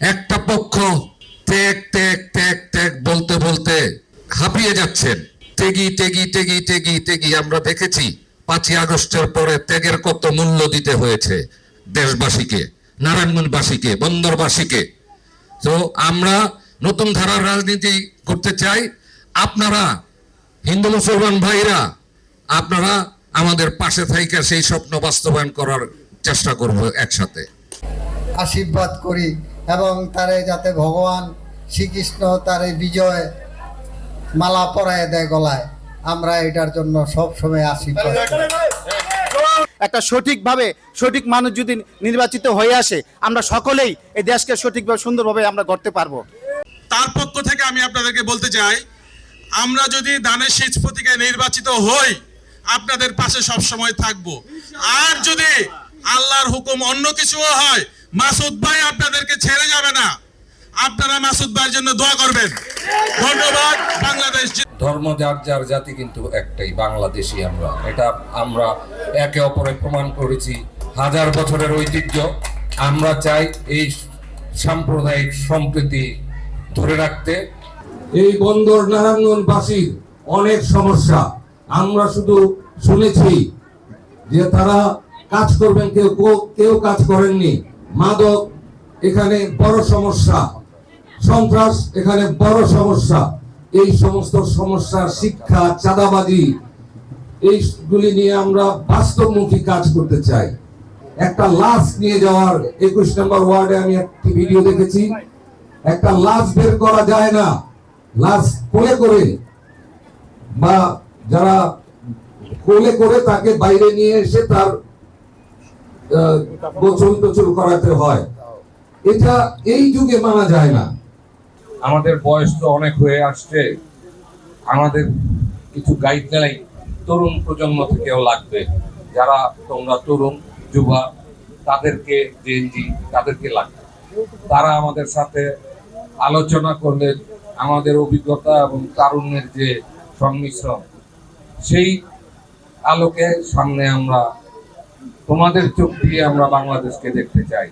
একটা পক্ষ ত্যাগ ত্যাগ ত্যাগ ত্যাগ বলতে বলতে হাঁপিয়ে যাচ্ছেন। তেগি তেগি তেগি তেগি তেগি আমরা দেখেছি পাঁচই আগস্টের পরে ত্যাগের কত মূল্য দিতে হয়েছে দেশবাসীকে, নারায়ণগঞ্জবাসীকে, বন্দরবাসীকে। তো আমরা নতুন ধারার রাজনীতি করতে চাই। আপনারা হিন্দু মুসলমান ভাইরা, আপনারা আমাদের পাশে থাইকা সেই স্বপ্ন বাস্তবায়ন করার চেষ্টা করব একসাথে। আশীর্বাদ করি। এবং তারে যাতে ভগবান শ্রীকৃষ্ণ তারে বিজয় মালা পরায় দেয় গলায় আমরা এটার জন্য সব সময় আশীর্বাদ করি। একটা সঠিকভাবে সঠিক মানুষ যদি নির্বাচিত হয়ে আসে আমরা সকলেই এই দেশকে সঠিকভাবে সুন্দরভাবে আমরা গড়তে পারব তার পক্ষ থেকে আমি আপনাদেরকে বলতে চাই আমরা যদি দানের শীষ প্রতীকে নির্বাচিত হই আপনাদের পাশে সব সময় থাকব আর যদি আল্লাহর হুকুম অন্য কিছুও হয় মাসুদ ভাই আপনাদেরকে ছেড়ে যাবে না। আপনারা মাসুদ ভাইয়ের জন্য দোয়া করবেন। ধন্যবাদ বাংলাদেশ ধর্ম যার যার জাতি কিন্তু একটাই বাংলাদেশি আমরা। এটা আমরা একে অপরে প্রমাণ করেছি। হাজার বছরের ঐতিহ্য আমরা চাই এই সাম্প্রদায়িক সম্প্রীতি ধরে রাখতে। এই বন্দর নারায়ণগঞ্জবাসীর অনেক সমস্যা। আমরা শুধু শুনেছি যে তারা কাজ করবেন কেউ কেউ- কেউ কাজ করেননি। মাদক এখানে বড় সমস্যা, সন্ত্রাস এখানে বড় সমস্যা। এই সমস্ত সমস্যা, শিক্ষা, চাঁদাবাজি, এইগুলি নিয়ে আমরা বাস্তবমুখী কাজ করতে চাই। একটা লাশ নিয়ে যাওয়ার একুশ নম্বর ওয়ার্ডে আমি একটি ভিডিও দেখেছি। একটা লাশ বের করা যায় না। লাশ কোলে করে বা যারা কোলে করে তাকে বাইরে নিয়ে এসে তার গোসল টোচল করাতে হয়। এটা এই যুগে মানা যায় না। আমাদের বয়স তো অনেক হয়ে আসছে। আমাদের কিছু গাইডলাইন তরুণ প্রজন্ম থেকেও লাগবে। যারা তোমরা তরুণ, যুবা, তাদেরকে জেনজি তাদেরকে লাগবে। তারা আমাদের সাথে আলোচনা করলে আমাদের অভিজ্ঞতা এবং তারুণ্যের যে সংমিশ্রণ, সেই আলোকে সামনে আমরা তোমাদের চোখ দিয়ে আমরা বাংলাদেশকে দেখতে চাই।